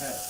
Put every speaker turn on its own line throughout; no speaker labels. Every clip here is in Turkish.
Okay.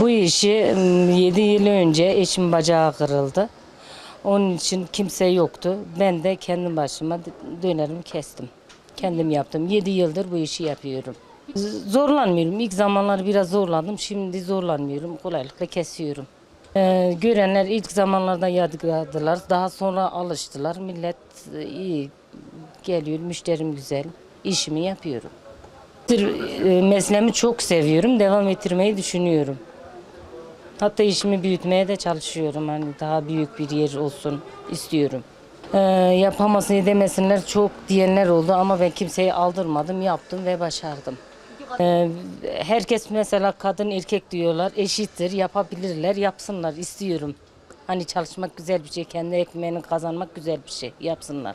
Bu işi 7 yıl önce eşim bacağı kırıldı. Onun için kimse yoktu. Ben de kendi başıma dönerimi kestim. Kendim yaptım. 7 yıldır bu işi yapıyorum. Zorlanmıyorum. İlk zamanlar biraz zorlandım. Şimdi zorlanmıyorum. Kolaylıkla kesiyorum. Ee, görenler ilk zamanlarda yadırgadılar. Daha sonra alıştılar. Millet e, iyi geliyor. Müşterim güzel. İşimi yapıyorum. E, Mesleğimi çok seviyorum. Devam ettirmeyi düşünüyorum. Hatta işimi büyütmeye de çalışıyorum. Hani daha büyük bir yer olsun istiyorum. Ee, yapamasın edemesinler çok diyenler oldu ama ben kimseyi aldırmadım, yaptım ve başardım. Ee, herkes mesela kadın erkek diyorlar, eşittir, yapabilirler, yapsınlar istiyorum. Hani çalışmak güzel bir şey, kendi ekmeğini kazanmak güzel bir şey, yapsınlar.